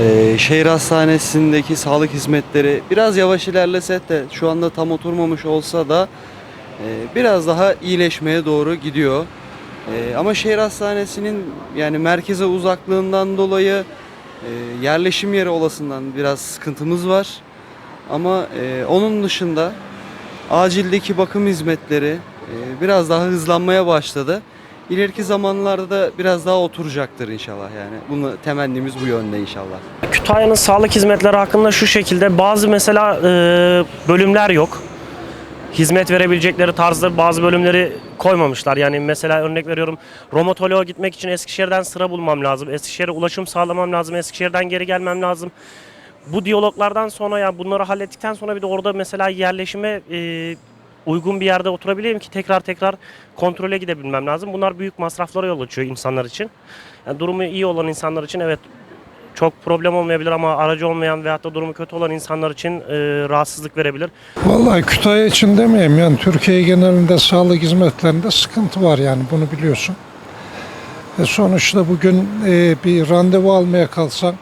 Ee, şehir hastanesindeki sağlık hizmetleri biraz yavaş ilerlese de şu anda tam oturmamış olsa da e, biraz daha iyileşmeye doğru gidiyor. E, ama şehir hastanesinin yani merkeze uzaklığından dolayı e, yerleşim yeri olasından biraz sıkıntımız var. Ama onun dışında acildeki bakım hizmetleri biraz daha hızlanmaya başladı. İleriki zamanlarda da biraz daha oturacaktır inşallah yani. Bunu temennimiz bu yönde inşallah. Kütahya'nın sağlık hizmetleri hakkında şu şekilde bazı mesela e, bölümler yok. Hizmet verebilecekleri tarzda bazı bölümleri koymamışlar. Yani mesela örnek veriyorum romatoloğa gitmek için Eskişehir'den sıra bulmam lazım. Eskişehir'e ulaşım sağlamam lazım. Eskişehir'den geri gelmem lazım. Bu diyaloglardan sonra yani bunları hallettikten sonra bir de orada mesela yerleşime e, uygun bir yerde oturabileyim ki tekrar tekrar kontrole gidebilmem lazım. Bunlar büyük masraflara yol açıyor insanlar için. Yani durumu iyi olan insanlar için evet çok problem olmayabilir ama aracı olmayan veyahut da durumu kötü olan insanlar için e, rahatsızlık verebilir. Vallahi Kütahya için demeyeyim yani Türkiye genelinde sağlık hizmetlerinde sıkıntı var yani bunu biliyorsun. E sonuçta bugün e, bir randevu almaya kalsan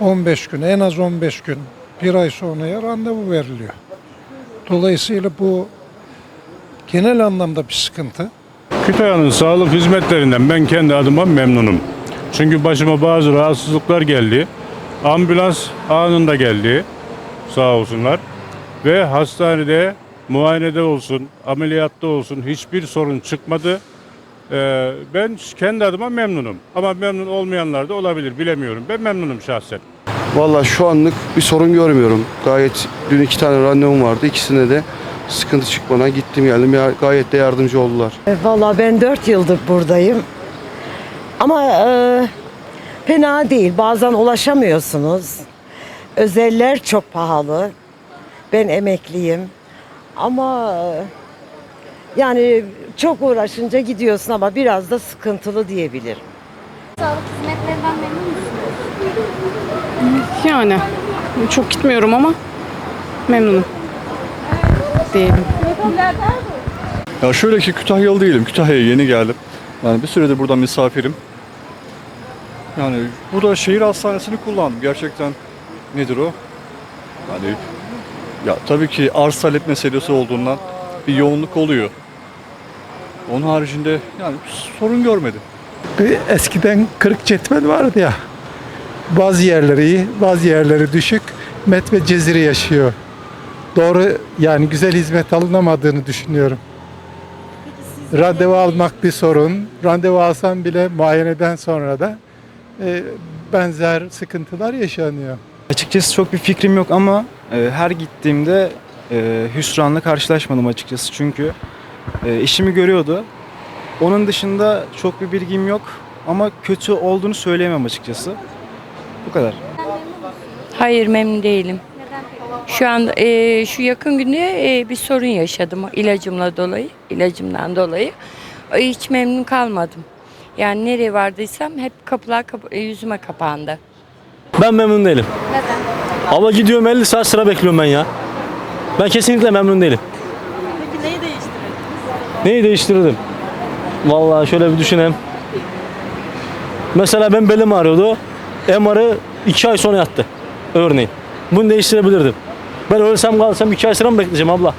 15 gün en az 15 gün bir ay sonraya randevu veriliyor. Dolayısıyla bu genel anlamda bir sıkıntı. Kütahya'nın sağlık hizmetlerinden ben kendi adıma memnunum. Çünkü başıma bazı rahatsızlıklar geldi. Ambulans anında geldi. Sağ olsunlar. Ve hastanede muayenede olsun, ameliyatta olsun hiçbir sorun çıkmadı. Ee, ben kendi adıma memnunum. Ama memnun olmayanlar da olabilir bilemiyorum. Ben memnunum şahsen. Valla şu anlık bir sorun görmüyorum. Gayet dün iki tane randevum vardı. İkisine de sıkıntı çıkmadan gittim geldim. Ya, gayet de yardımcı oldular. E, Valla ben 4 yıldır buradayım. Ama e, fena değil. Bazen ulaşamıyorsunuz. Özeller çok pahalı. Ben emekliyim. Ama e, yani çok uğraşınca gidiyorsun ama biraz da sıkıntılı diyebilirim. Sağlık hizmetlerinden memnun musunuz? Yani çok gitmiyorum ama memnunum diyelim. Ya şöyle ki Kütahyalı değilim. Kütahya'ya yeni geldim. Yani bir süredir burada misafirim. Yani burada şehir hastanesini kullandım. Gerçekten nedir o? Yani ya tabii ki arz talep meselesi olduğundan bir yoğunluk oluyor. Onun haricinde yani sorun görmedim. Eskiden kırık cetvel vardı ya. Bazı yerleri iyi, bazı yerleri düşük. Met ve ceziri yaşıyor. Doğru yani güzel hizmet alınamadığını düşünüyorum. Randevu almak bir sorun. Randevu alsam bile muayeneden sonra da e, benzer sıkıntılar yaşanıyor. Açıkçası çok bir fikrim yok ama e, her gittiğimde e, hüsranla karşılaşmadım açıkçası çünkü e, işimi görüyordu. Onun dışında çok bir bilgim yok ama kötü olduğunu söyleyemem açıkçası. Bu kadar. Hayır memnun değilim. Şu an e, şu yakın günde e, bir sorun yaşadım ilacımla dolayı, ilacımdan dolayı. E, Hiç memnun kalmadım. Yani nereye vardıysam hep kapılar kapa- e, yüzüme kapandı. Ben memnun değilim. Neden? Ama gidiyorum 50 saat sıra bekliyorum ben ya. Ben kesinlikle memnun değilim. Peki neyi değiştirirdiniz? Neyi değiştirirdim? Vallahi şöyle bir düşüneyim. Mesela ben belim ağrıyordu. MR'ı 2 ay sonra yattı. Örneğin. Bunu değiştirebilirdim. Ben ölsem kalsam 2 ay sıra mı bekleyeceğim abla?